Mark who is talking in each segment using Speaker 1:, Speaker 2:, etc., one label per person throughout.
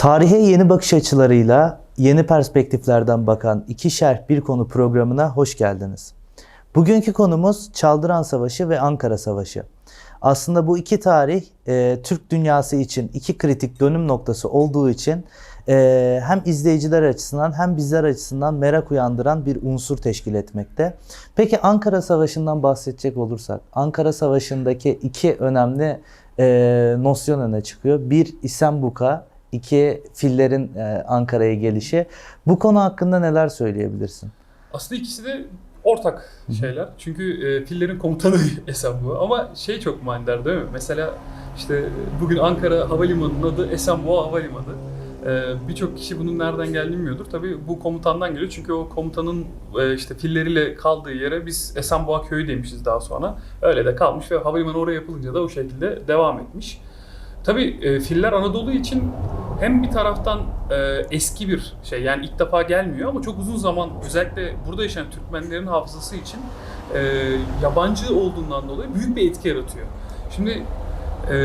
Speaker 1: Tarihe yeni bakış açılarıyla yeni perspektiflerden bakan iki şerh bir konu programına hoş geldiniz. Bugünkü konumuz Çaldıran Savaşı ve Ankara Savaşı. Aslında bu iki tarih e, Türk dünyası için iki kritik dönüm noktası olduğu için e, hem izleyiciler açısından hem bizler açısından merak uyandıran bir unsur teşkil etmekte. Peki Ankara Savaşı'ndan bahsedecek olursak, Ankara Savaşı'ndaki iki önemli e, nosyon öne çıkıyor. Bir İsembuka 2 fillerin e, Ankara'ya gelişi. Bu konu hakkında neler söyleyebilirsin?
Speaker 2: Aslında ikisi de ortak şeyler. Çünkü e, fillerin komutanı Esenboğa ama şey çok manidar değil mi? Mesela işte bugün Ankara Havalimanı'nın adı Esenboğa Havalimanı. E, Birçok kişi bunun nereden geldiğini bilmiyordur. Tabii bu komutandan geliyor çünkü o komutanın e, işte filleriyle kaldığı yere biz Esenboğa köyü demişiz daha sonra. Öyle de kalmış ve havalimanı oraya yapılınca da o şekilde devam etmiş. Tabii e, filler Anadolu için hem bir taraftan e, eski bir şey yani ilk defa gelmiyor ama çok uzun zaman özellikle burada yaşayan Türkmenlerin hafızası için e, yabancı olduğundan dolayı büyük bir etki yaratıyor. Şimdi e,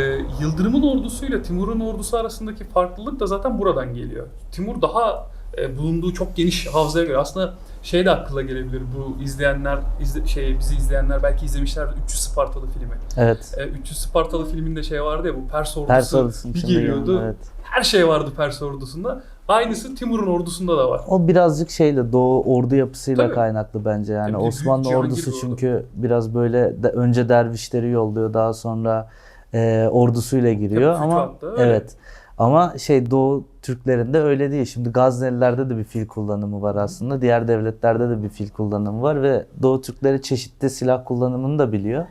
Speaker 2: Yıldırım'ın ordusuyla Timur'un ordusu arasındaki farklılık da zaten buradan geliyor. Timur daha e, bulunduğu çok geniş havzaya göre aslında şey de akılla gelebilir bu izleyenler izle, şey bizi izleyenler belki izlemişler 300 Spartalı filmi.
Speaker 1: Evet.
Speaker 2: E, 300 Spartalı filminde şey vardı ya bu Pers ordusu
Speaker 1: Pers ordusunun
Speaker 2: bir geliyordu.
Speaker 1: evet.
Speaker 2: Her şey vardı Pers ordusunda. Aynısı Timur'un ordusunda da var.
Speaker 1: O birazcık şeyle Doğu ordu yapısıyla
Speaker 2: Tabii.
Speaker 1: kaynaklı bence yani.
Speaker 2: Tabii
Speaker 1: Osmanlı ordusu
Speaker 2: bir ordu.
Speaker 1: çünkü biraz böyle de, önce dervişleri yolluyor daha sonra e, ordusuyla giriyor
Speaker 2: Tabii
Speaker 1: ama
Speaker 2: Fütuhat'ta öyle.
Speaker 1: evet. Ama şey Doğu Türklerinde öyle değil. Şimdi Gaznelilerde de bir fil kullanımı var aslında. Diğer devletlerde de bir fil kullanımı var ve Doğu Türkleri çeşitli silah kullanımını da biliyor.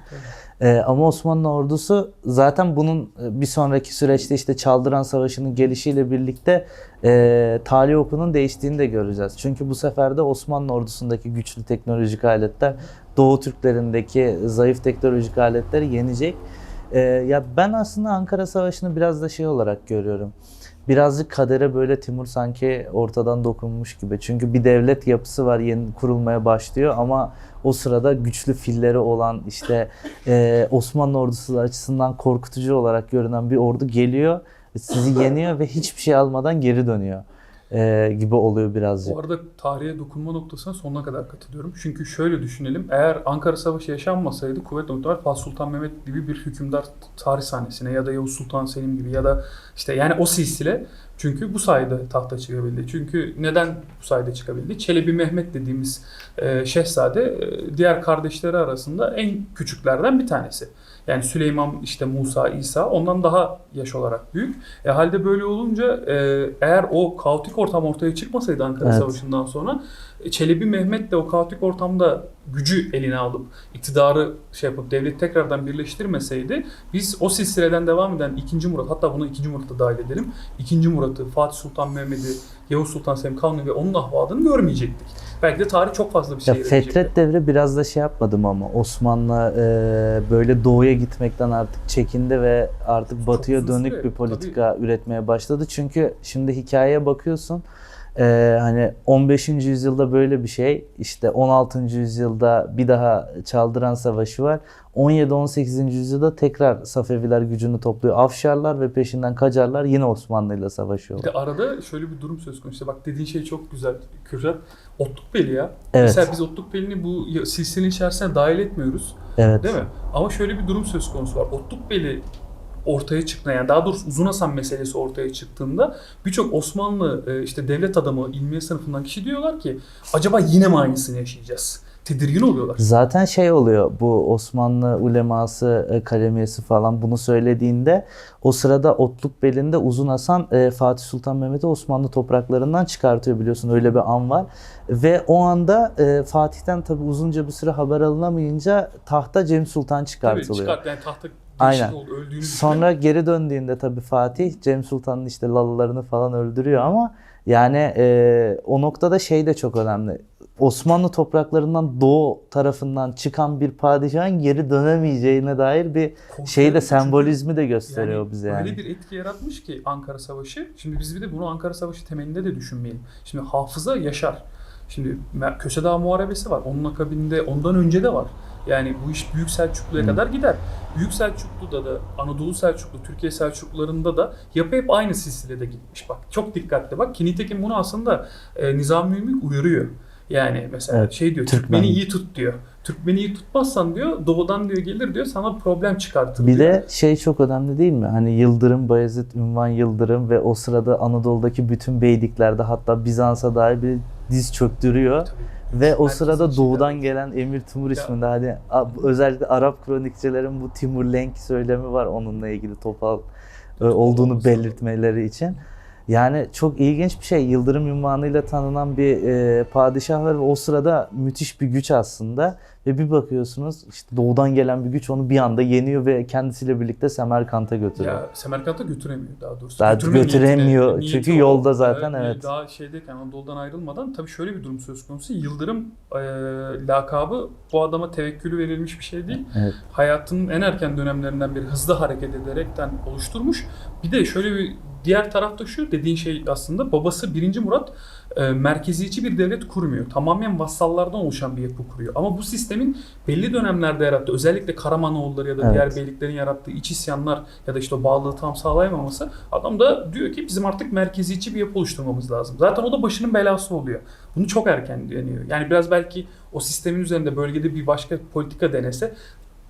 Speaker 1: Ee, ama Osmanlı ordusu zaten bunun e, bir sonraki süreçte işte Çaldıran Savaşı'nın gelişiyle birlikte e, talih okunun değiştiğini de göreceğiz. Çünkü bu sefer de Osmanlı ordusundaki güçlü teknolojik aletler Doğu Türklerindeki zayıf teknolojik aletleri yenecek. Ee, ya ben aslında Ankara Savaşı'nı biraz da şey olarak görüyorum. Birazcık kadere böyle Timur sanki ortadan dokunmuş gibi. Çünkü bir devlet yapısı var yeni kurulmaya başlıyor ama o sırada güçlü filleri olan işte e, Osmanlı ordusu açısından korkutucu olarak görünen bir ordu geliyor. Sizi yeniyor ve hiçbir şey almadan geri dönüyor. E, gibi oluyor birazcık.
Speaker 2: Bu arada tarihe dokunma noktasına sonuna kadar katılıyorum. Çünkü şöyle düşünelim. Eğer Ankara Savaşı yaşanmasaydı kuvvetle muhtemel Fatih Sultan Mehmet gibi bir hükümdar tarih sahnesine ya da Yavuz Sultan Selim gibi ya da işte yani o silsile çünkü bu sayede tahta çıkabildi. Çünkü neden bu sayede çıkabildi? Çelebi Mehmet dediğimiz e, şehzade e, diğer kardeşleri arasında en küçüklerden bir tanesi. Yani Süleyman, işte Musa, İsa ondan daha yaş olarak büyük. E halde böyle olunca e, eğer o kaotik ortam ortaya çıkmasaydı Ankara
Speaker 1: Evet.
Speaker 2: Savaşı'ndan sonra Çelebi Mehmet de o kaotik ortamda gücü eline alıp iktidarı şey yapıp devleti tekrardan birleştirmeseydi biz o silsileden devam eden 2. Murat hatta bunu 2. Murat'ı dahil edelim. 2. Murat'ı, Fatih Sultan Mehmet'i, Yavuz Sultan Selim Kanuni ve onun ahvadını görmeyecektik. Belki de tarih çok fazla bir şey
Speaker 1: Ya. Fetret devri biraz da şey yapmadım ama Osmanlı e, böyle doğuya gitmekten artık çekindi ve artık batıya dönük bir politika üretmeye başladı. Çünkü şimdi hikayeye bakıyorsun e, hani 15. yüzyılda böyle bir şey işte 16. yüzyılda bir daha Çaldıran Savaşı var. 17-18. yüzyılda tekrar Safeviler gücünü topluyor. Afşarlar ve peşinden Kacarlar yine Osmanlı ile
Speaker 2: Bir
Speaker 1: savaşıyorlar.
Speaker 2: de arada şöyle bir durum söz konusu. İşte bak dediğin şey çok güzel Kürşat. Otlukbeli ya.
Speaker 1: Evet.
Speaker 2: Mesela biz Otlukbeli'ni bu silsilenin içerisine dahil etmiyoruz.
Speaker 1: Evet.
Speaker 2: Değil mi? Ama şöyle bir durum söz konusu var. Otlukbeli ortaya çıktığında yani daha doğrusu Uzun Hasan meselesi ortaya çıktığında birçok Osmanlı e, işte devlet adamı ilmiye sınıfından kişi diyorlar ki acaba yine mi aynısını yaşayacağız? Tedirgin oluyorlar.
Speaker 1: Zaten şey oluyor bu Osmanlı uleması, e, kalemiyesi falan bunu söylediğinde o sırada Otluk belinde Uzun Hasan e, Fatih Sultan Mehmet'i Osmanlı topraklarından çıkartıyor biliyorsun öyle bir an var. Ve o anda Fatih'ten tabi uzunca bir süre haber alınamayınca tahta Cem Sultan
Speaker 2: Tabii
Speaker 1: çıkartılıyor.
Speaker 2: çıkart yani tahta
Speaker 1: Aynen.
Speaker 2: oldu
Speaker 1: Sonra geri döndüğünde tabii Fatih Cem Sultan'ın işte lalılarını falan öldürüyor ama yani e, o noktada şey de çok önemli. Osmanlı topraklarından doğu tarafından çıkan bir padişahın geri dönemeyeceğine dair bir
Speaker 2: düşünen-
Speaker 1: şeyi de sembolizmi de gösteriyor
Speaker 2: Yani
Speaker 1: bize yani.
Speaker 2: Öyle bir etki yaratmış ki Ankara Savaşı. Şimdi biz bir de bunu Ankara Savaşı temelinde de düşünmeyelim. Şimdi hafıza yaşar. Şimdi Köse Dağı Muharebesi var. Onun akabinde ondan önce de var. Yani bu iş Büyük Selçuklu'ya
Speaker 1: Hı.
Speaker 2: kadar gider. Büyük Selçuklu'da da Anadolu Selçuklu, Türkiye Selçuklularında da yapı hep aynı silsilede gitmiş. Bak çok dikkatli bak. Ki nitekim bunu aslında e, Nizami Ümit uyarıyor. Yani mesela
Speaker 1: Evet,
Speaker 2: şey diyor,
Speaker 1: Türkmen.
Speaker 2: Türkmeni iyi tut diyor. Türkmeni iyi tutmazsan diyor, doğudan diyor gelir diyor, sana problem çıkartır
Speaker 1: Bir
Speaker 2: diyor.
Speaker 1: de şey çok önemli değil mi? Hani Yıldırım, Bayezid, Ünvan Yıldırım ve o sırada Anadolu'daki bütün beyliklerde hatta Bizans'a dair bir diz çöktürüyor.
Speaker 2: Tabii.
Speaker 1: Ve o
Speaker 2: Herkesin
Speaker 1: sırada doğudan gelen Emir Timur isminde hani özellikle Arap kronikçilerin bu Timur Lenk söylemi var onunla ilgili topal e, olduğunu belirtmeleri için. Yani çok ilginç bir şey. Yıldırım ünvanıyla tanınan bir e, padişah var ve o sırada müthiş bir güç aslında. Ve bir bakıyorsunuz işte doğudan gelen bir güç onu bir anda yeniyor ve kendisiyle birlikte Semerkant'a götürüyor.
Speaker 2: Ya Semerkant'a götüremiyor daha doğrusu.
Speaker 1: Daha
Speaker 2: Götürme
Speaker 1: götüremiyor.
Speaker 2: niyetine-
Speaker 1: Çünkü
Speaker 2: niyeti
Speaker 1: yolda
Speaker 2: o.
Speaker 1: zaten,
Speaker 2: Ee,
Speaker 1: evet.
Speaker 2: Daha şeydeyken Anadolu'dan ayrılmadan tabii şöyle bir durum söz konusu. Yıldırım e, lakabı bu adama tevekkülü verilmiş bir şey değil.
Speaker 1: Evet.
Speaker 2: Hayatının en erken dönemlerinden beri hızlı hareket ederekten oluşturmuş. Bir de şöyle bir diğer tarafta şu dediğin şey aslında babası 1. Murat e, merkeziyetçi bir devlet kurmuyor. Tamamen vassallardan oluşan bir yapı kuruyor. Ama bu sistemin belli dönemlerde yarattığı özellikle Karamanoğulları ya da
Speaker 1: Evet.
Speaker 2: diğer beyliklerin yarattığı iç isyanlar ya da işte o bağlılığı tam sağlayamaması adam da diyor ki bizim artık merkeziyetçi bir yapı oluşturmamız lazım. Zaten o da başının belası oluyor. Bunu çok erken deniyor. Yani biraz belki o sistemin üzerinde bölgede bir başka politika denese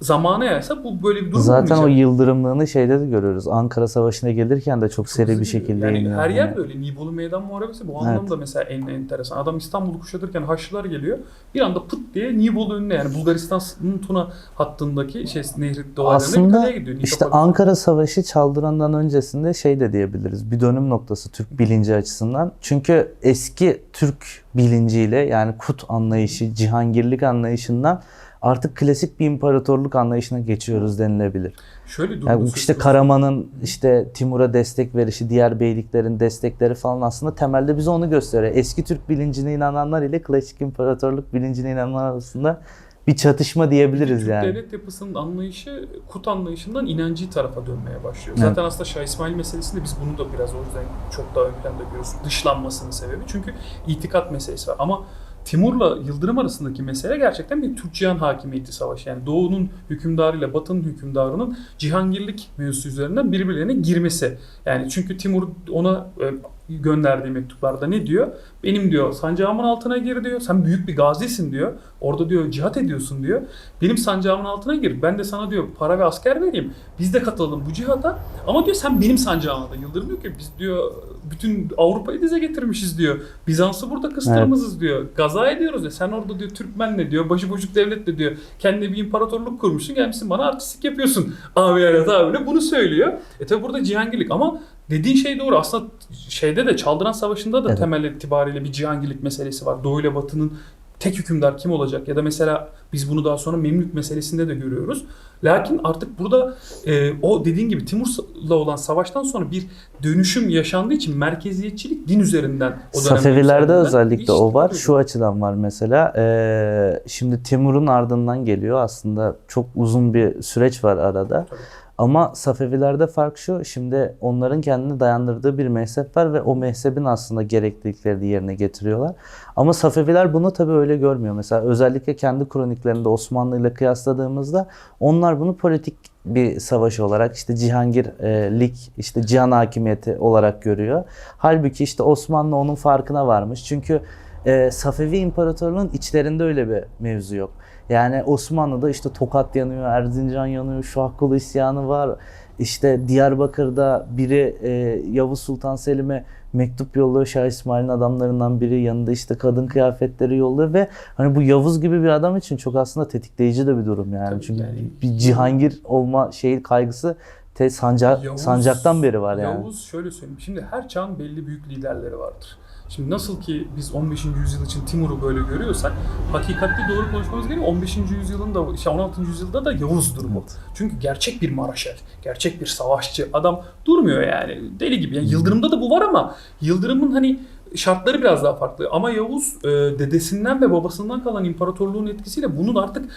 Speaker 2: zamanı yaysa bu böyle bir durum
Speaker 1: Zaten o
Speaker 2: olmayacak.
Speaker 1: yıldırımlığını şeyde de görüyoruz. Ankara Savaşı'na gelirken de çok,
Speaker 2: Çok
Speaker 1: seri bir şekilde
Speaker 2: yani
Speaker 1: iniyor.
Speaker 2: her
Speaker 1: Hani-
Speaker 2: yerde öyle. Nibolu Meydan Muharebesi bu
Speaker 1: Evet.
Speaker 2: anlamda mesela en enteresan. Adam İstanbul'u kuşatırken Haçlılar geliyor. Bir anda pıt diye Nibolu önüne yani Bulgaristan'ın Tuna hattındaki şey nehri dolaylarına bir kaleye gidiyor.
Speaker 1: İşte
Speaker 2: Nikopol-
Speaker 1: Ankara Savaşı Çaldıran'dan öncesinde şey de diyebiliriz. Bir dönüm noktası Türk bilinci açısından. Çünkü eski Türk bilinciyle yani kut anlayışı, cihangirlik anlayışından artık klasik bir imparatorluk anlayışına geçiyoruz denilebilir.
Speaker 2: Şöyle
Speaker 1: Yani işte. Karaman'ın işte Timur'a destek verişi, diğer beyliklerin destekleri falan aslında temelde bize onu gösteriyor. Eski Türk bilincine inananlar ile klasik imparatorluk bilincine inananlar arasında bir çatışma diyebiliriz
Speaker 2: Türk
Speaker 1: yani.
Speaker 2: devlet yapısının anlayışı kut anlayışından inancı tarafa dönmeye başlıyor.
Speaker 1: Evet.
Speaker 2: Zaten aslında Şah İsmail meselesinde biz bunu da biraz o yüzden çok daha ön planda görüyoruz. Dışlanmasının sebebi. Çünkü itikat meselesi var. Ama Timur'la Yıldırım arasındaki mesele gerçekten bir Türk cihan hakimiyeti savaşı. Yani Doğu'nun hükümdarıyla Batı'nın hükümdarının cihangirlik mevzusu üzerinden birbirlerine girmesi. Yani çünkü Timur ona e, gönderdiği mektuplarda ne diyor? Benim diyor sancağımın altına gir diyor. Sen büyük bir gazisin diyor. Orada diyor cihat ediyorsun diyor. Benim sancağımın altına gir. Ben de sana diyor para ve asker vereyim. Biz de katılalım bu cihata. Ama diyor sen benim sancağıma da. Yıldırım diyor ki biz diyor bütün Avrupa'yı dize getirmişiz diyor. Bizans'ı burada kıstırmışız diyor. Gaza ediyoruz diyor. Sen orada diyor Türkmenle diyor. Başıboşluk devletle diyor. Kendine bir imparatorluk kurmuşsun. Gelmişsin bana artistlik yapıyorsun. Abi ya da abiyle bunu söylüyor. E tabi burada cihangirlik ama dediğin şey doğru. Aslında şeyde de Çaldıran Savaşı'nda da
Speaker 1: Evet.
Speaker 2: temel itibariyle bir cihangirlik meselesi var. Doğu ile Batı'nın tek hükümdar kim olacak? Ya da mesela biz bunu daha sonra Memlük meselesinde de görüyoruz. Lakin artık burada e, o dediğin gibi Timur'la olan savaştan sonra bir dönüşüm yaşandığı için merkeziyetçilik din üzerinden o
Speaker 1: Safevilerde özellikle o var. Şu açıdan var mesela. Ee, şimdi Timur'un ardından geliyor. Aslında çok uzun bir süreç var arada.
Speaker 2: Tabii.
Speaker 1: Ama Safevilerde fark şu. Şimdi onların kendini dayandırdığı bir mezhep var ve o mezhebin aslında gerekliliklerini yerine getiriyorlar. Ama Safeviler bunu tabii öyle görmüyor. Mesela özellikle kendi kroniklerinde Osmanlı ile kıyasladığımızda onlar bunu politik bir savaş olarak işte Cihangirlik işte cihan hakimiyeti olarak görüyor. Halbuki işte Osmanlı onun farkına varmış. Çünkü e, Safevi İmparatorluğu'nun içlerinde öyle bir mevzu yok. Yani Osmanlı'da işte Tokat yanıyor, Erzincan yanıyor, Şahkulu isyanı var. İşte Diyarbakır'da biri e, Yavuz Sultan Selim'e mektup yolluyor. Şah İsmail'in adamlarından biri yanında işte kadın kıyafetleri yolluyor ve hani bu Yavuz gibi bir adam için çok aslında tetikleyici de bir durum yani.
Speaker 2: Tabii
Speaker 1: Çünkü
Speaker 2: yani-
Speaker 1: bir cihangir olma şeyi kaygısı te, sanca,
Speaker 2: Yavuz-
Speaker 1: sancaktan beri var yani.
Speaker 2: Yavuz şöyle söyleyeyim. Şimdi her çağın belli büyük liderleri vardır. Şimdi nasıl ki biz 15. yüzyıl için Timur'u böyle görüyorsak hakikatli doğru konuşmamız gerekiyor. 15. yüzyılın da işte 16. yüzyılda da Yavuz'dur bu.
Speaker 1: Evet.
Speaker 2: Çünkü gerçek bir maraşel, gerçek bir savaşçı. Adam durmuyor yani deli gibi. Yani Yıldırım'da da bu var ama Yıldırım'ın hani şartları biraz daha farklı. Ama Yavuz e, dedesinden ve babasından kalan imparatorluğun etkisiyle bunu da artık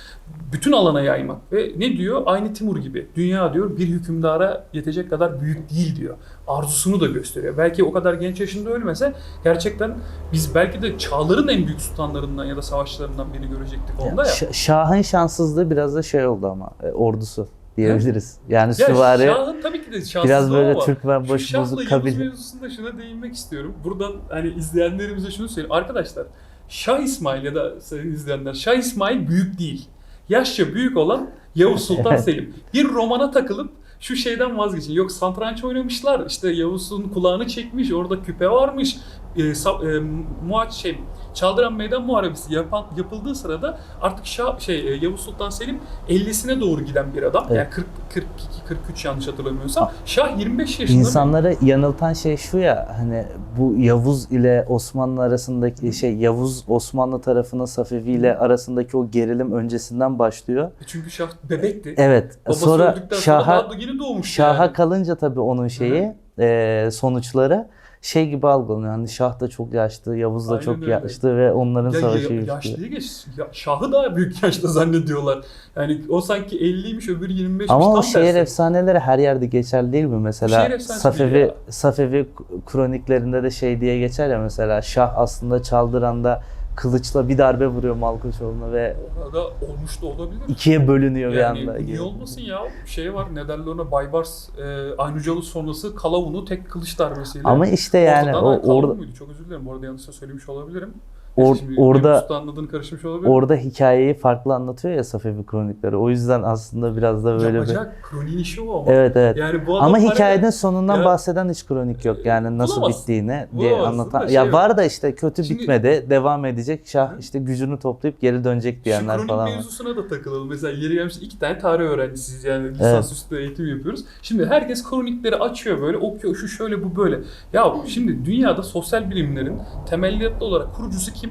Speaker 2: bütün alana yaymak. Ve ne diyor? Aynı Timur gibi. Dünya diyor bir hükümdara yetecek kadar büyük değil diyor. Arzusunu da gösteriyor. Belki o kadar genç yaşında ölmese gerçekten biz belki de çağların en büyük sultanlarından ya da savaşçılarından birini görecektik onda ya.
Speaker 1: Şah'ın şanssızlığı biraz da şey oldu ama e, ordusu diyebiliriz. Yani
Speaker 2: Ya
Speaker 1: süvari
Speaker 2: Şah'ın tabii ki de
Speaker 1: biraz böyle
Speaker 2: ama
Speaker 1: Türkmen başı
Speaker 2: Şah'la
Speaker 1: bozuk
Speaker 2: Yavuz
Speaker 1: kabile.
Speaker 2: mevzusunda şuna değinmek istiyorum. Buradan hani izleyenlerimize şunu söyleyeyim. Arkadaşlar Şah İsmail ya da sayın izleyenler Şah İsmail büyük değil. Yaşça büyük olan Yavuz Sultan. Selim. Bir romana takılıp şu şeyden vazgeçin. Yok satranç oynamışlar. İşte Yavuz'un kulağını çekmiş. Orada küpe varmış. E, sa- e, muhaç şey Çaldıran Meydan Muharebesi yapan, yapıldığı sırada artık Şah, şey e, Yavuz Sultan Selim 50'sine doğru giden bir adam.
Speaker 1: Evet.
Speaker 2: Yani 40 42 43 yanlış hatırlamıyorsam. Şah 25 yaşında.
Speaker 1: İnsanları yanıltan şey şu ya hani bu Yavuz ile Osmanlı arasındaki şey Yavuz Osmanlı tarafının Safevi ile arasındaki o gerilim öncesinden başlıyor.
Speaker 2: Çünkü Şah bebekti.
Speaker 1: Evet.
Speaker 2: Babası
Speaker 1: sonra
Speaker 2: öldükten sonra
Speaker 1: Şah'a Şah'a
Speaker 2: yani.
Speaker 1: kalınca tabii onun şeyi e, sonuçları şey gibi algılanıyor. Hani Şah da çok yaşlı, Yavuz da
Speaker 2: Aynen
Speaker 1: çok
Speaker 2: öyle.
Speaker 1: yaşlı ve onların
Speaker 2: Ya,
Speaker 1: savaşı
Speaker 2: ya, yaşlıyı geç. Ya, Şah'ı daha büyük yaşta zannediyorlar. Yani o sanki 50'ymiş öbürü 25'miş
Speaker 1: Ama o şehir
Speaker 2: tersi.
Speaker 1: efsaneleri her yerde geçerli değil mi? Mesela
Speaker 2: değil
Speaker 1: Safevi. Safevi kroniklerinde de şey diye geçer ya mesela Şah aslında Çaldıran'da kılıçla bir darbe vuruyor Malkoçoğlu'na ve
Speaker 2: Orada olmuş da olabilir.
Speaker 1: ikiye bölünüyor bir
Speaker 2: Yani
Speaker 1: anda.
Speaker 2: niye olmasın ya? Şey var ne derler ona Baybars e, Aynucalı sonrası Kalavun'u tek kılıç darbesiyle
Speaker 1: Ama işte yani
Speaker 2: ortadan-
Speaker 1: o orada?
Speaker 2: Çok özür dilerim. Bu arada yanlışça söylemiş olabilirim.
Speaker 1: Or-
Speaker 2: Şimdi
Speaker 1: orada-
Speaker 2: karışmış olabilir.
Speaker 1: orada hikayeyi farklı anlatıyor ya Safevi kronikleri. O yüzden aslında biraz da böyle bir
Speaker 2: Yapacak kroniğin işi o ama.
Speaker 1: Evet evet.
Speaker 2: Yani bu
Speaker 1: Ama
Speaker 2: var ya-
Speaker 1: hikayenin sonundan
Speaker 2: Ya-
Speaker 1: bahseden hiç kronik yok. Yani nasıl bittiğini diye anlatan.
Speaker 2: şey
Speaker 1: ya var da işte kötü
Speaker 2: Şimdi-
Speaker 1: bitmedi, devam edecek. Şah işte gücünü toplayıp geri dönecek
Speaker 2: Şu
Speaker 1: diyenler
Speaker 2: kronik
Speaker 1: falan var.
Speaker 2: mevzusuna da takılalım. Mesela yeri gelmiş iki tane tarih öğrencisiyiz yani lisans üstü eğitim yapıyoruz. Şimdi herkes kronikleri açıyor böyle okuyor şu şöyle bu böyle. Ya şimdi dünyada sosyal bilimlerin temelliyatlı olarak kurucusu kim?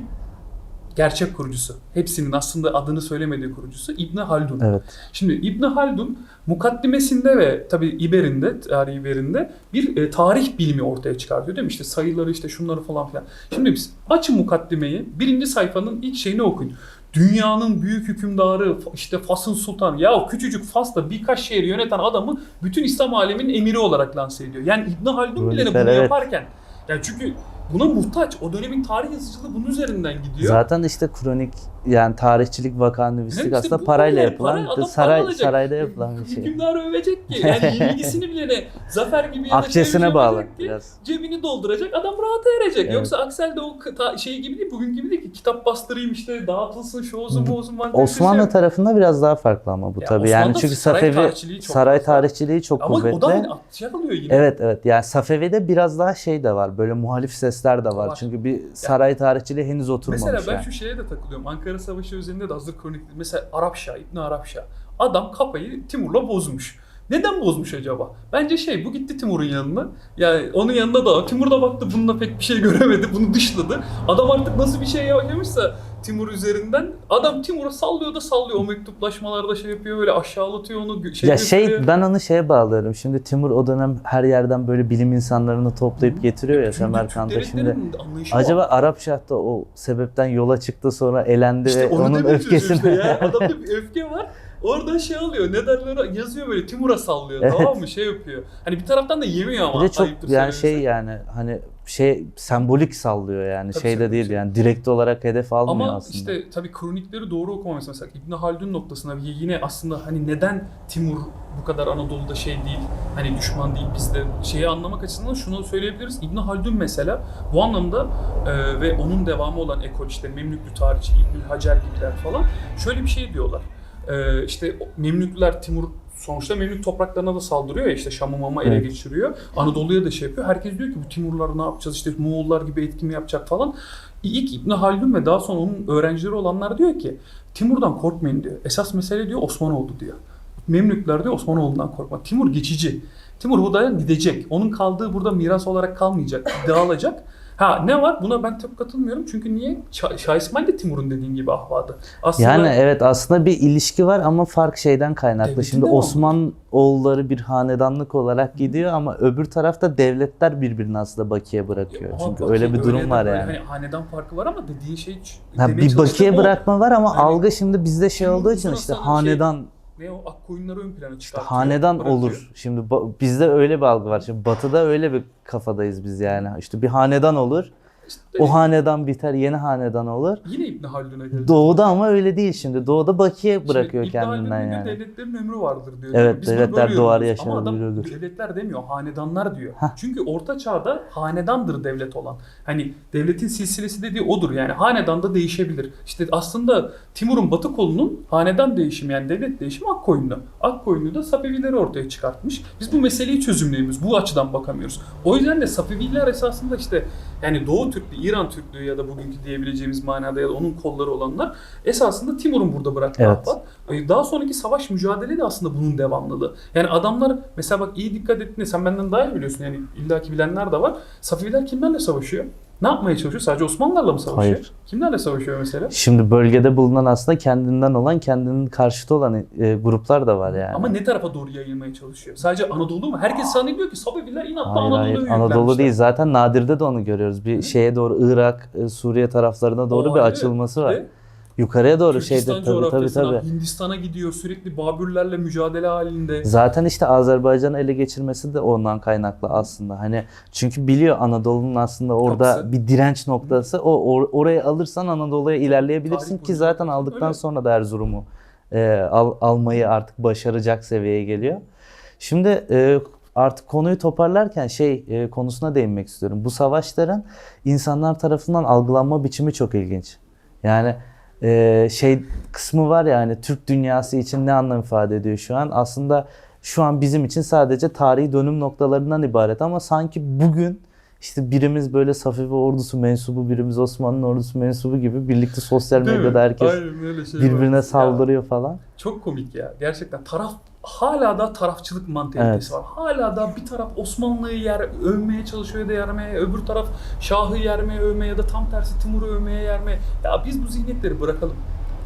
Speaker 2: Gerçek kurucusu. Hepsinin aslında adını söylemediği kurucusu İbn Haldun.
Speaker 1: Evet.
Speaker 2: Şimdi İbn Haldun mukaddimesinde ve tabi İber'inde, tarih İber'inde bir e, tarih bilimi ortaya çıkartıyor değil mi? İşte sayıları işte şunları falan filan. Şimdi biz açın mukaddimeyi birinci sayfanın ilk şeyini okuyun. Dünyanın büyük hükümdarı işte Fas'ın sultanı ya o küçücük Fas'ta birkaç şehri yöneten adamı bütün İslam aleminin emiri olarak lanse ediyor. Yani İbn Haldun bile bunu
Speaker 1: evet.
Speaker 2: yaparken yani çünkü buna muhtaç. O dönemin tarih yazıcılığı bunun üzerinden gidiyor.
Speaker 1: Zaten işte kronik yani tarihçilik, vakanüvistik
Speaker 2: işte
Speaker 1: aslında
Speaker 2: bu
Speaker 1: parayla
Speaker 2: yani
Speaker 1: yapılan,
Speaker 2: para, adam
Speaker 1: saray
Speaker 2: para alacak.
Speaker 1: sarayda yapılan bir şey.
Speaker 2: Hükümdarı övecek ki. Yani yenilgisini bilene zafer gibi
Speaker 1: Akçesine
Speaker 2: şey
Speaker 1: bağlı
Speaker 2: ki,
Speaker 1: biraz.
Speaker 2: Cebini dolduracak adam rahata erecek.
Speaker 1: Evet.
Speaker 2: Yoksa Aksel de o şey gibi değil, bugün gibi değil ki kitap bastırayım işte dağıtılsın şu olsun bu olsun. mantalitesi
Speaker 1: Osmanlı
Speaker 2: yok.
Speaker 1: tarafında biraz daha farklı ama bu
Speaker 2: Ya
Speaker 1: tabii. Yani
Speaker 2: Osmanlı'da
Speaker 1: çünkü
Speaker 2: saray
Speaker 1: Safevi
Speaker 2: tarihçiliği çok
Speaker 1: saray tarihçiliği çok
Speaker 2: Ama
Speaker 1: kuvvetli.
Speaker 2: o da aynı şey alıyor yine.
Speaker 1: Evet evet yani Safevi'de biraz daha şey de var böyle muhalif sesler de var.
Speaker 2: Var.
Speaker 1: Çünkü bir saray tarihçiliği henüz oturmamış
Speaker 2: Mesela ben
Speaker 1: yani.
Speaker 2: şu şeye de takılıyorum. Ankara Savaşı üzerinde de hazır kronik. Mesela Arapşah, İbni Arapşah. Adam kafayı Timur'la bozmuş. Neden bozmuş acaba? Bence şey bu gitti Timur'un yanına. Yani onun yanında da Timur da baktı bununla pek bir şey göremedi. Bunu dışladı. Adam artık nasıl bir şey yaşamışsa Timur üzerinden adam Timur'a sallıyor da sallıyor. O mektuplaşmalarda şey yapıyor böyle aşağılatıyor onu. Şey
Speaker 1: Ya şey ben onu şeye bağlıyorum. Şimdi Timur o dönem her yerden böyle bilim insanlarını toplayıp getiriyor ya Semerkant'a. Şimdi acaba Arap Şah da o sebepten yola çıktı sonra elendi
Speaker 2: İşte
Speaker 1: ve
Speaker 2: onu
Speaker 1: onun öfkesini
Speaker 2: işte ya. Adamda bir öfke var. Orada şey alıyor. Ne derler yazıyor böyle Timur'a sallıyor
Speaker 1: Evet.
Speaker 2: tamam mı? Şey yapıyor. Hani bir taraftan da yemiyor ama.
Speaker 1: bir de çok
Speaker 2: ayıptır
Speaker 1: yani
Speaker 2: söylemesi.
Speaker 1: şey yani hani şey sembolik sallıyor yani
Speaker 2: Tabii
Speaker 1: şeyde
Speaker 2: sembolik.
Speaker 1: değil yani direkt olarak hedef almıyor
Speaker 2: Ama
Speaker 1: aslında.
Speaker 2: işte tabii kronikleri doğru okumaması mesela İbn Haldun noktasına yine aslında hani neden Timur bu kadar Anadolu'da şey değil hani düşman değil bizde şeyi anlamak açısından şunu söyleyebiliriz. İbn Haldun mesela bu anlamda e, ve onun devamı olan ekol işte Memlüklü tarihçi İbn Hacer gibiler falan şöyle bir şey diyorlar. E, işte o Memlüklüler Timur sonuçta Memlük topraklarına da saldırıyor ya işte Şam'ı Mam'a ele
Speaker 1: Evet.
Speaker 2: geçiriyor. Anadolu'ya da şey yapıyor. Herkes diyor ki bu Timurlar ne yapacağız işte Moğollar gibi etki mi yapacak falan. İlk İbn Haldun ve daha sonra onun öğrencileri olanlar diyor ki Timur'dan korkmayın diyor. Esas mesele diyor Osmanoğlu diyor. Memlükler diyor Osmanoğlu'ndan korkma. Timur geçici. Timur buradan gidecek. Onun kaldığı burada miras olarak kalmayacak. Dağılacak. Ha ne var? Buna ben çok katılmıyorum. Çünkü niye? Şah, Şah İsmail de Timur'un dediğin gibi ahvadı. Aslında
Speaker 1: Yani evet aslında bir ilişki var ama fark şeyden kaynaklı. Şimdi
Speaker 2: devamı.
Speaker 1: Osman oğulları bir hanedanlık olarak gidiyor ama öbür tarafta devletler birbirini aslında bakiye bırakıyor.
Speaker 2: Ama
Speaker 1: Çünkü
Speaker 2: bak-
Speaker 1: öyle bir durum
Speaker 2: de
Speaker 1: var yani.
Speaker 2: Hani hanedan farkı var ama dediğin şey
Speaker 1: Ha, bir bakiye
Speaker 2: o.
Speaker 1: bırakma var ama
Speaker 2: Hani
Speaker 1: algı şimdi bizde şey olduğu için işte
Speaker 2: şey-
Speaker 1: hanedan
Speaker 2: Ne o ak koyunları ön plana
Speaker 1: işte
Speaker 2: çıkartıyor.
Speaker 1: hanedan
Speaker 2: bırakıyor.
Speaker 1: olur. Şimdi bizde öyle bir algı var. Şimdi batıda öyle bir kafadayız biz yani. İşte bir hanedan olur.
Speaker 2: İşte
Speaker 1: O hanedan biter, yeni hanedan olur.
Speaker 2: Yine İbn Haldun'a geleceğiz.
Speaker 1: Doğuda ama öyle değil şimdi. Doğuda bakiye bırakıyor
Speaker 2: Şimdi İbn
Speaker 1: kendinden
Speaker 2: diyor,
Speaker 1: yani.
Speaker 2: Devletlerin ömrü vardır diyor.
Speaker 1: Evet,
Speaker 2: Biz
Speaker 1: devletler
Speaker 2: yorumluyoruz.
Speaker 1: yaşar,
Speaker 2: Ama adam
Speaker 1: ölür.
Speaker 2: devletler demiyor, hanedanlar diyor.
Speaker 1: Hah.
Speaker 2: Çünkü orta çağda hanedandır devlet olan. Hani devletin silsilesi dediği odur yani. Hanedan da değişebilir. İşte aslında Timur'un batı kolunun hanedan değişimi yani devlet değişimi Akkoyunlu. Akkoyunlu da Safevileri ortaya çıkartmış. Biz bu meseleyi çözümleyemiyoruz. Bu açıdan bakamıyoruz. O yüzden de Safeviler esasında işte yani Doğu Türklüğü, İran Türklüğü ya da bugünkü diyebileceğimiz manada ya da onun kolları olanlar esasında Timur'un burada bıraktığı
Speaker 1: Evet.
Speaker 2: ahbap. Daha sonraki savaş mücadele de aslında bunun devamlılığı. Yani adamlar mesela bak iyi dikkat ettiğinde sen benden daha iyi biliyorsun yani illaki bilenler de var. Safeviler kimlerle savaşıyor? Ne yapmaya çalışıyor? Sadece Osmanlılarla mı savaşıyor?
Speaker 1: Hayır.
Speaker 2: Kimlerle savaşıyor mesela?
Speaker 1: Şimdi bölgede bulunan aslında kendinden olan, kendinin karşıtı olan e, gruplar da var yani.
Speaker 2: Ama ne tarafa doğru yayılmaya çalışıyor? Sadece Anadolu mu? Herkes zannediyor ki Safeviler inatla
Speaker 1: Hayır
Speaker 2: Anadolu'ya
Speaker 1: hayır. Anadolu değil zaten Nadir'de de onu görüyoruz. Bir şeye doğru Irak, e, Suriye taraflarına doğru
Speaker 2: O
Speaker 1: bir açılması var.
Speaker 2: de
Speaker 1: Yukarıya doğru
Speaker 2: Türkistan
Speaker 1: şeyde tabii tabii tabii.
Speaker 2: Hindistan'a gidiyor sürekli Babürlerle mücadele halinde.
Speaker 1: Zaten işte Azerbaycan'ı ele geçirmesi de ondan kaynaklı aslında. Hani çünkü biliyor Anadolu'nun aslında orada
Speaker 2: Kapısı.
Speaker 1: bir direnç noktası. O or- orayı alırsan Anadolu'ya ilerleyebilirsin
Speaker 2: Tarih
Speaker 1: ki
Speaker 2: boyunca
Speaker 1: zaten aldıktan
Speaker 2: öyle.
Speaker 1: sonra da Erzurum'u e, al- almayı artık başaracak seviyeye geliyor. Şimdi e, artık konuyu toparlarken şey e, konusuna değinmek istiyorum. Bu savaşların insanlar tarafından algılanma biçimi çok ilginç. Yani e, şey kısmı var ya hani Türk dünyası için ne anlam ifade ediyor şu an? Aslında şu an bizim için sadece tarihi dönüm noktalarından ibaret ama sanki bugün işte birimiz böyle Safiye ordusu mensubu, birimiz Osmanlı ordusu mensubu gibi birlikte sosyal medyada herkes
Speaker 2: Aynen şey
Speaker 1: birbirine
Speaker 2: var.
Speaker 1: saldırıyor falan.
Speaker 2: Çok komik ya. Gerçekten taraf hala da tarafçılık mantalitesi var. Hala da bir taraf Osmanlı'yı yer, övmeye çalışıyor ya da yermeye, öbür taraf Şah'ı yermeye, övmeye ya da tam tersi Timur'u övmeye, yermeye. Ya biz bu zihniyetleri bırakalım.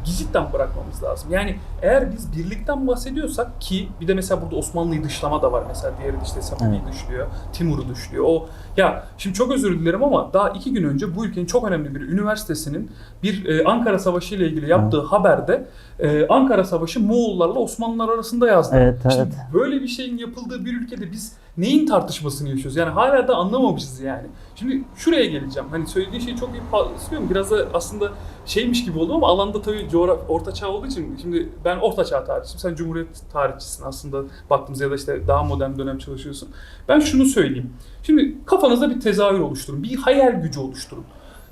Speaker 2: Cidden bırakmamız lazım. Yani eğer biz birlikten bahsediyorsak ki bir de mesela burada Osmanlı'yı dışlama da var mesela diğeri işte Safiye'yi
Speaker 1: Evet.
Speaker 2: dışlıyor, Timur'u dışlıyor. O ya şimdi çok özür dilerim ama daha iki gün önce bu ülkenin çok önemli bir üniversitesinin bir e, Ankara Savaşı ile ilgili yaptığı haberde e, Ankara Savaşı Moğollarla Osmanlılar arasında yazdı.
Speaker 1: Evet,
Speaker 2: Şimdi
Speaker 1: evet.
Speaker 2: böyle bir şeyin yapıldığı bir ülkede biz neyin tartışmasını yaşıyoruz? Yani hala da anlamamışız yani. Şimdi şuraya geleceğim. Hani söylediği şeyi çok iyi istiyorum. Biraz da aslında şeymiş gibi oldu ama alanda tabii coğraf orta çağ olduğu için şimdi ben orta çağ tarihçiyim. Sen cumhuriyet tarihçisin aslında baktığımızda ya da işte daha modern dönem çalışıyorsun. Ben şunu söyleyeyim. Şimdi kafanızda bir tezahür oluşturun. Bir hayal gücü oluşturun.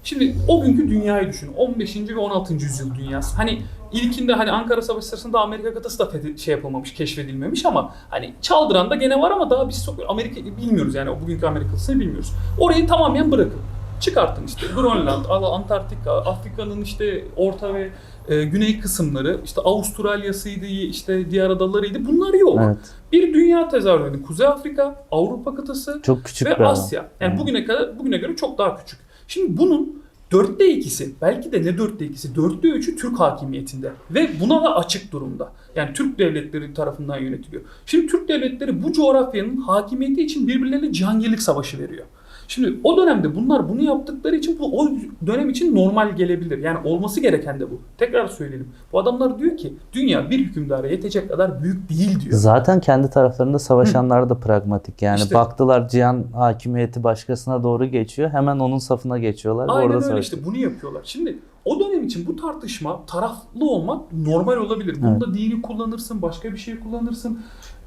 Speaker 2: Şimdi o günkü dünyayı düşünün. 15. ve 16. yüzyıl dünyası. Hani ilkinde hani Ankara Savaşı sırasında Amerika kıtası da fethi- şey yapılmamış, keşfedilmemiş ama hani Çaldıran'da gene var ama daha biz Amerika bilmiyoruz yani o bugünkü Amerika kıtasını bilmiyoruz. Orayı tamamen bırakın. Çıkartın işte Grönland, Antarktika, Afrika'nın işte orta ve e, güney kısımları, işte Avustralya'sıydı, işte diğer adalarıydı. Bunlar yok.
Speaker 1: Evet.
Speaker 2: Bir dünya tezahürü. Kuzey Afrika, Avrupa kıtası,
Speaker 1: Çok küçük
Speaker 2: ve. Asya. Yani
Speaker 1: Evet.
Speaker 2: bugüne kadar bugüne göre çok daha küçük. Şimdi bunun dörtte ikisi, belki de ne dörtte ikisi, dörtte üçü Türk hakimiyetinde ve buna da açık durumda. Yani Türk devletleri tarafından yönetiliyor. Şimdi Türk devletleri bu coğrafyanın hakimiyeti için birbirlerine cihangirlik savaşı veriyor. Şimdi o dönemde bunlar bunu yaptıkları için bu o dönem için normal gelebilir. Yani olması gereken de bu. Tekrar söyleyelim. Bu adamlar diyor ki dünya bir hükümdara yetecek kadar büyük değil diyor.
Speaker 1: Zaten kendi taraflarında savaşanlar da pragmatik. Yani
Speaker 2: İşte-
Speaker 1: baktılar cihan hakimiyeti başkasına doğru geçiyor. Hemen onun safına geçiyorlar.
Speaker 2: Aynen
Speaker 1: orada
Speaker 2: öyle
Speaker 1: savaşıyor.
Speaker 2: işte bunu yapıyorlar. Şimdi o dönem için bu tartışma taraflı olmak normal olabilir. Bunda dini kullanırsın, başka bir şey kullanırsın.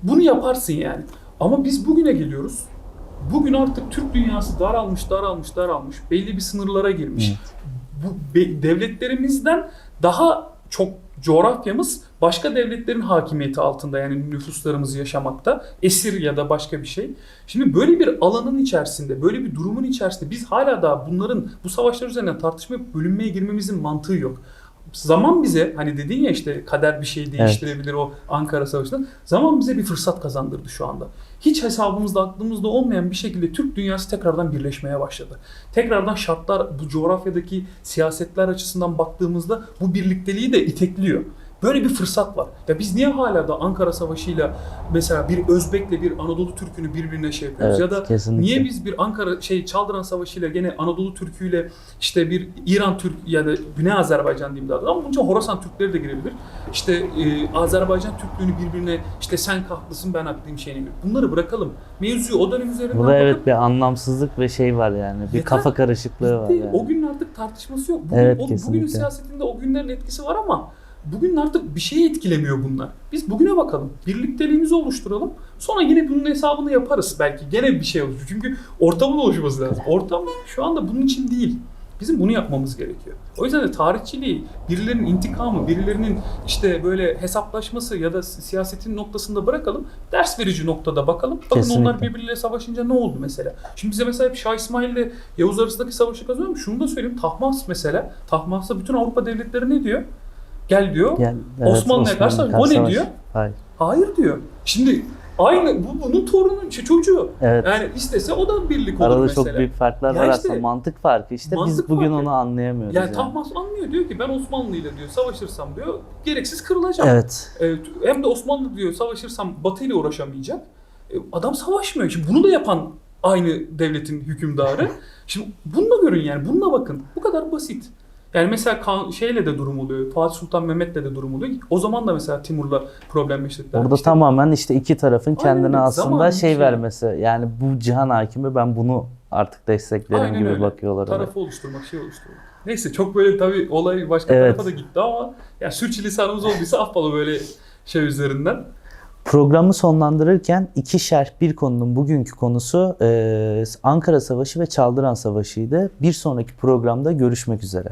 Speaker 2: Bunu yaparsın yani. Ama biz bugüne geliyoruz. Bugün artık Türk dünyası daralmış, daralmış, daralmış. Belli bir sınırlara girmiş. Bu be- devletlerimizden daha çok coğrafyamız başka devletlerin hakimiyeti altında yani nüfuslarımız yaşamakta. Esir ya da başka bir şey. Şimdi böyle bir alanın içerisinde, böyle bir durumun içerisinde biz hala daha bunların bu savaşlar üzerinden tartışma bölünmeye girmemizin mantığı yok. Zaman bize hani dedin ya işte kader bir şey değiştirebilir o Ankara Savaşı'nda. Zaman bize bir fırsat kazandırdı şu anda. Hiç hesabımızda aklımızda olmayan bir şekilde Türk dünyası tekrardan birleşmeye başladı. Tekrardan şartlar bu coğrafyadaki siyasetler açısından baktığımızda bu birlikteliği de itekliyor. Böyle bir fırsat var. Ya biz niye hala da Ankara Savaşı'yla mesela bir Özbek'le bir Anadolu Türk'ünü birbirine şey yapıyoruz?
Speaker 1: Evet,
Speaker 2: ya da
Speaker 1: kesinlikle.
Speaker 2: niye biz bir Ankara şey Çaldıran Savaşı'yla gene Anadolu Türk'üyle işte bir İran Türk ya da Güney Azerbaycan diyeyim daha da ama bunca Horasan Türkleri de girebilir. İşte e, Azerbaycan Türklüğünü birbirine işte sen haklısın ben haklıyım şeyini. Bunları bırakalım. Mevzuyu o dönem üzerinden
Speaker 1: Burada
Speaker 2: bakıp
Speaker 1: evet bir anlamsızlık ve şey var yani. Bir
Speaker 2: Yeter.
Speaker 1: kafa karışıklığı var
Speaker 2: Bitti.
Speaker 1: yani.
Speaker 2: O günün artık tartışması yok. Bugün,
Speaker 1: Evet,
Speaker 2: o, bugünün
Speaker 1: kesinlikle.
Speaker 2: siyasetinde o günlerin etkisi var ama bugün artık bir şeyi etkilemiyor bunlar. Biz bugüne bakalım. Birlikteliğimizi oluşturalım. Sonra yine bunun hesabını yaparız belki. Gene bir şey oluşur. Çünkü ortamın oluşması lazım. Ortam şu anda bunun için değil. Bizim bunu yapmamız gerekiyor. O yüzden de tarihçiliği, birilerinin intikamı, birilerinin işte böyle hesaplaşması ya da siyasetin noktasında bırakalım. Ders verici noktada bakalım. Bakın
Speaker 1: Kesinlikle.
Speaker 2: onlar birbirleriyle savaşınca ne oldu mesela? Şimdi bize mesela hep Şah İsmail ile Yavuz arasındaki savaşı kazanıyor mu? Şunu da söyleyeyim. Tahmas mesela. Tahmas'ta bütün Avrupa devletleri ne diyor? Gel diyor.
Speaker 1: Gel,
Speaker 2: Osmanlı'ya karşı savaş. O ne diyor?
Speaker 1: Hayır.
Speaker 2: Hayır diyor. Şimdi aynı bu bunun torunun çocuğu.
Speaker 1: Evet.
Speaker 2: Yani istese o da birlik olur
Speaker 1: Arada
Speaker 2: mesela.
Speaker 1: çok büyük farklar
Speaker 2: Ya
Speaker 1: var
Speaker 2: işte,
Speaker 1: aslında. Mantık farkı işte. Biz
Speaker 2: mantık
Speaker 1: bugün
Speaker 2: farkı.
Speaker 1: onu anlayamıyoruz.
Speaker 2: Yani
Speaker 1: yani.
Speaker 2: Tahmas anlıyor diyor ki ben Osmanlı ile diyor savaşırsam diyor gereksiz kırılacağım.
Speaker 1: Evet.
Speaker 2: Evet, hem de Osmanlı diyor savaşırsam Batı ile uğraşamayacak. E, Adam savaşmıyor. Şimdi bunu da yapan aynı devletin hükümdarı. Şimdi bununla görün yani. Bununla bakın. Bu kadar basit. Yani mesela kan, şeyle de durum oluyor. Fatih Sultan Mehmet'le de durum oluyor. O zaman da mesela Timur'la problem yaşadılar.
Speaker 1: Orada
Speaker 2: İşte
Speaker 1: tamamen işte iki tarafın kendine
Speaker 2: öyle.
Speaker 1: aslında şey,
Speaker 2: şey.
Speaker 1: vermesi. Yani bu cihan hakimi ben bunu artık desteklerim
Speaker 2: Aynen
Speaker 1: gibi
Speaker 2: öyle.
Speaker 1: bakıyorlar.
Speaker 2: tarafı oluşturmak, şey oluşturmak. Neyse çok böyle tabii olay başka
Speaker 1: Evet.
Speaker 2: tarafa da gitti ama ya sürçülisanımız olduysa affola böyle şey üzerinden.
Speaker 1: Programı sonlandırırken iki şerh bir konunun bugünkü konusu e, Ankara Savaşı ve Çaldıran Savaşı'ydı. Bir sonraki programda görüşmek üzere.